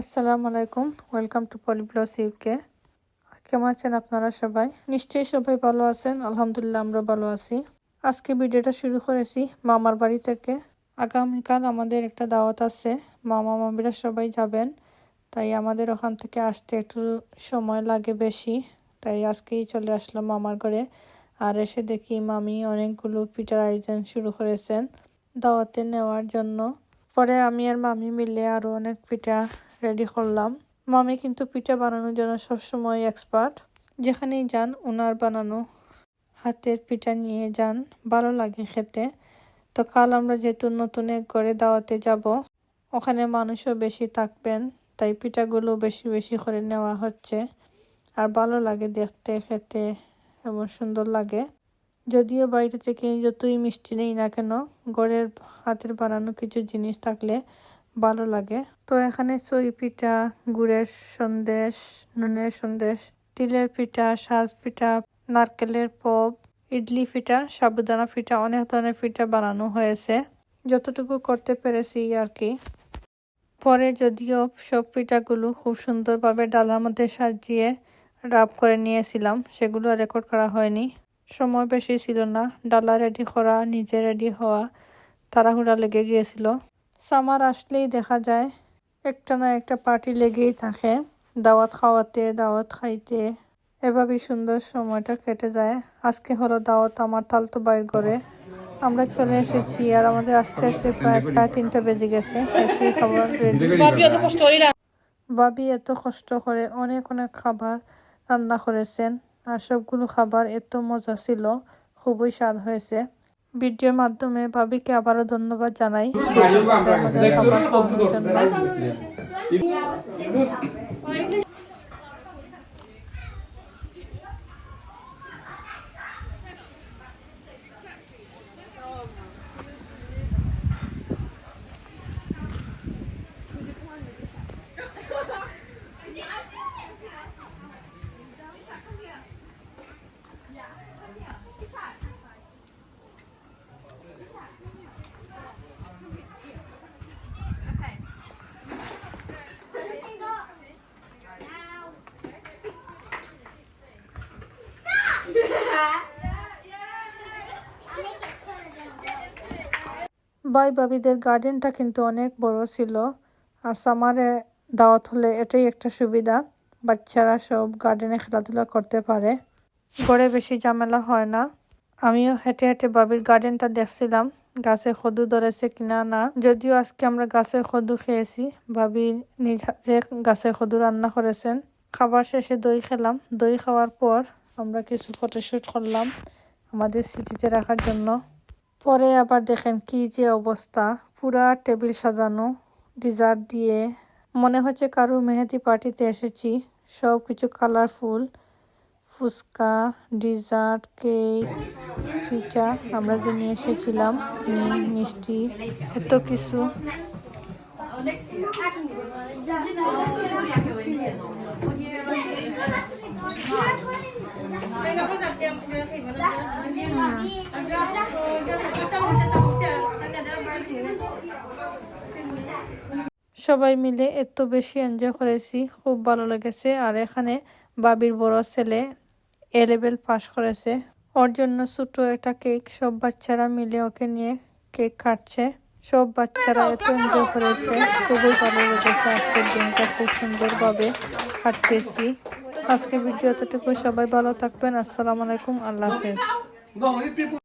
আসসালামু আলাইকুম। Welcome to পলিপ্লাস UK কেমন আছেন আপনারা সবাই? নিশ্চয়ই সবাই ভালো আছেন। আলহামদুলিল্লাহ, আমরা ভালো আছি। আজকে ভিডিওটা শুরু করেছি মামার বাড়ি থেকে। আগামীকাল আমাদের একটা দাওয়াত আছে। মামা, মামিরা সবাই যাবেন। তাই আমাদের ওখান থেকে আসতে একটু সময় লাগে বেশি। তাই আজকেই চলে আসলাম মামার ঘরে। আর এসে দেখি মামি অনেকগুলো পিঠার আয়োজন শুরু করেছেন দাওয়াতে নেওয়ার জন্য। পরে আমি আর মামি মিলে আরও অনেক পিঠা রেডি করলাম। মামি কিন্তু পিঠা বানানোর জন্য সবসময় এক্সপার্ট যেখানেই যান ওনার বানানো হাতের পিঠা নিয়ে যান, ভালো লাগে খেতে। তো কাল আমরা যেহেতু নতুন এক ঘরে দাওয়াতে যাব, ওখানে মানুষও বেশি থাকবেন, তাই পিঠাগুলো বেশি বেশি করে নেওয়া হচ্ছে। আর ভালো লাগে দেখতে, খেতে। এবং সুন্দর লাগে। যদিও বাইরে থেকে যতই মিষ্টি নেই না কেন ঘরের হাতের বানানো কিছু জিনিস থাকলে ভালো লাগে। তো এখানে সই পিঠা, গুড়ের সন্দেশ, নুনের সন্দেশ, তিলের পিঠা, সাজ পিঠা, নারকেলের পপ, ইডলি পিঠা, সাবুদানা পিঠা, অনেক ধরনের পিঠা বানানো হয়েছে। যতটুকু করতে পেরেছি আর কি। পরে যদিও সব পিঠাগুলো খুব সুন্দরভাবে ডালার মধ্যে সাজিয়ে রাব করে নিয়েছিলাম সেগুলো রেকর্ড করা হয়নি। সময় বেশি ছিল না ডালা রেডি করা নিজে রেডি হওয়া তাড়াহুড়া লেগে গিয়েছিল। সামার আসলেই দেখা যায় একটা না একটা পার্টি লেগেই থাকে দাওয়াত খাওয়াতে দাওয়াত খাইতে। এভাবেই সুন্দর সময়টা কেটে যায়। আজকে হলো দাওয়াত আমার তালতো বাইর করে। আমরা চলে এসেছি আর আমাদের আস্তে আস্তে প্রায় প্রায় তিনটা বেজে গেছে। এসে খাবার রেডি বাবি এত কষ্ট করে অনেক অনেক খাবার রান্না করেছেন। আর সবগুলো খাবার এত মজা ছিল খুবই স্বাদ হয়েছে। ভিডিওর মাধ্যমে ভাবিকে আবারও ধন্যবাদ জানাই। আমাদের খাবার ভাই ভাবিদের গার্ডেনটা কিন্তু অনেক বড় ছিল, আর সামারে দাওয়াত হলে এটাই একটা সুবিধা। বাচ্চারা সব গার্ডেনে খেলাধুলা করতে পারে। গড়ে বেশি ঝামেলা হয় না। আমিও হেঁটে হেঁটে বাবির গার্ডেনটা দেখছিলাম, গাছে খদু ধরেছে কিনা না। যদিও আজকে আমরা গাছের খদু খেয়েছি, ভাবি নিজ গাছের খদু রান্না করেছেন। খাবার শেষে দই খেলাম। দই খাওয়ার পর আমরা কিছু ফটোশ্যুট করলাম আমাদের স্মৃতিতে রাখার জন্য। পরে আবার দেখেন কি যে অবস্থা। পুরা টেবিল সাজানো ডিজার্ট দিয়ে। মনে হচ্ছে কারও মেহেদি পার্টিতে এসেছি। সব কিছু কালারফুল ফুচকা ডিজার্ট কেক পিঠা আমরা যে নিয়ে এসেছিলাম মিষ্টি, এত কিছু। সবাই মিলে এত বেশি এনজয় করেছি, খুব ভালো লেগেছে। আর এখানে বাবির বড় ছেলে এ লেভেল পাস করেছে। ওর জন্য ছোট একটা কেক সব বাচ্চারা মিলে ওকে নিয়ে কেক কাটছে। সব বাচ্চারা এত এনজয় করেছে। খুবই ভালো লেগেছে আজকের দিনটা, খুব সুন্দরভাবে কাটতেছি। আজকে ভিডিও এতটুকু সবাই ভালো থাকবেন, আসসালামু আলাইকুম, আল্লাহ হাফেজ।